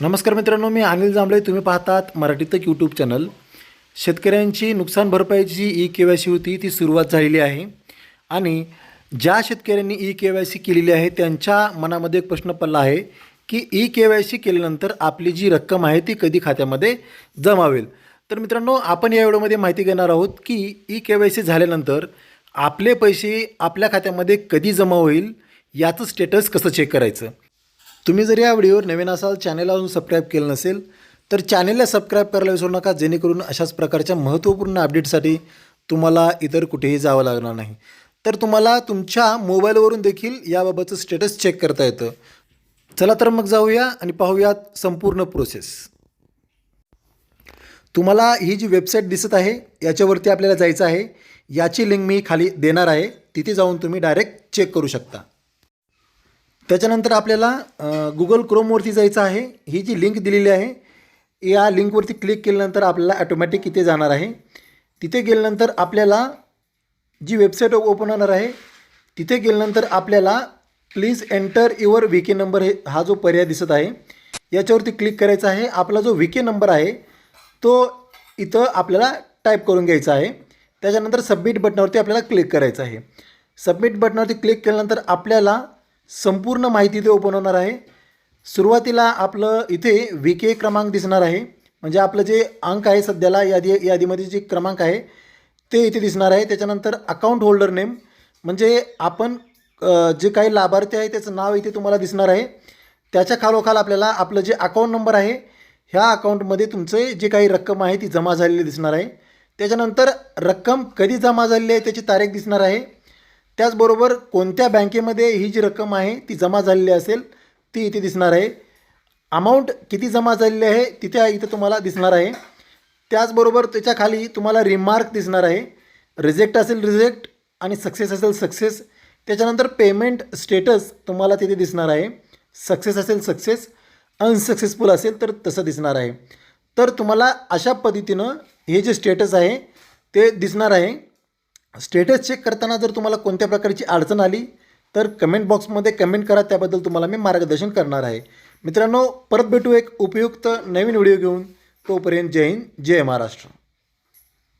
नमस्कार मित्रांनो मी अनिल जांभळे. तुम्ही पाहतात मराठी तक यूट्यूब चॅनल शेतकऱ्यांची नुकसान भरपाईची जी ई के वाय सी होती ती सुरुवात झालेली आहे. आणि ज्या शेतकऱ्यांनी ई के वाय सी केलेली आहे त्यांच्या मनामध्ये एक प्रश्न पडला आहे की ई के वाय सी केल्यानंतर आपली जी रक्कम आहे ती कधी खात्यामध्ये जमा होईल तर मित्रांनो आपण या व्हिडिओमध्ये माहिती घेणार आहोत की ई के वाय सी झाल्यानंतर आपले पैसे आपल्या खात्यामध्ये कधी जमा होईल याचं स्टेटस कसं चेक करायचं? तुम्ही जर या व्हिडिओवर नवीन असाल चॅनेलला अजून सबस्क्राईब केलं नसेल तर चॅनेलला सबस्क्राईब करायला विसरू नका जेणेकरून अशाच प्रकारच्या महत्त्वपूर्ण अपडेटसाठी तुम्हाला इतर कुठेही जावं लागणार नाही. तर तुम्हाला तुमच्या मोबाईलवरून देखील याबाबतचं स्टेटस चेक करता येतं. चला तर मग जाऊया आणि पाहूयात संपूर्ण प्रोसेस तुम्हाला ही जी वेबसाईट दिसत आहे याच्यावरती आपल्याला जायचं आहे. याची लिंक मी खाली देणार आहे. तिथे जाऊन तुम्ही डायरेक्ट चेक करू शकता. त्याच्यानंतर आपल्याला गुगल क्रोमवरती जायचं आहे. ही जी लिंक दिलेली आहे या लिंकवरती क्लिक केल्यानंतर आपल्याला ॲटोमॅटिक इथे जाणार आहे. तिथे गेल्यानंतर आपल्याला जी वेबसाईट ओपन होणार आहे तिथे गेल्यानंतर आपल्याला please enter your V K number हे हा जो पर्याय दिसत आहे याच्यावरती क्लिक करायचा आहे. आपला जो व्ही के नंबर आहे तो इथं आपल्याला टाईप करून घ्यायचा आहे. त्याच्यानंतर सबमिट बटनावरती आपल्याला क्लिक करायचं आहे. सबमिट बटनावरती क्लिक केल्यानंतर आपल्याला संपूर्ण माहिती इथे ओपन होणार आहे. सुरुवातीला आपलं इथे वी के क्रमांक दिसणार आहे. म्हणजे आपलं जे अंक आहे सध्याला यादी यादीमध्ये जे क्रमांक आहे ते इथे दिसणार आहे. त्याच्यानंतर अकाउंट होल्डर नेम म्हणजे आपण जे काही लाभार्थी आहे त्याचं नाव इथे तुम्हाला दिसणार आहे. त्याच्या खालोखाल आपल्याला आपलं जे अकाउंट नंबर आहे ह्या अकाउंटमध्ये तुमचे जे काही रक्कम आहे ती जमा झालेली दिसणार आहे. त्याच्यानंतर रक्कम कधी जमा झालेली आहे त्याची तारीख दिसणार आहे. त्याचबरोबर कोणत्या बँकेमध्ये ही जी रक्कम आहे ती जमा झालेली असेल ती इथे दिसणार आहे. अमाऊंट किती जमा झालेली आहे तिथे इथं तुम्हाला दिसणार आहे. त्याचबरोबर त्याच्याखाली तुम्हाला रिमार्क दिसणार आहे. रिजेक्ट असेल रिजेक्ट आणि सक्सेस असेल सक्सेस त्याच्यानंतर पेमेंट स्टेटस तुम्हाला तिथे दिसणार आहे. सक्सेस असेल सक्सेस अनसक्सेसफुल असेल तर तसं दिसणार आहे. तर तुम्हाला अशा पद्धतीनं हे जे स्टेटस आहे ते दिसणार आहे. स्टेटस चेक करताना जर तुम्हाला कोणत्या प्रकारची अडचण आली तर कमेंट बॉक्समध्ये कमेंट करा. त्याबद्दल तुम्हाला मी मार्गदर्शन करणार आहे. मित्रांनो परत भेटू एक उपयुक्त नवीन व्हिडिओ घेऊन. तोपर्यंत जय हिंद जय महाराष्ट्र.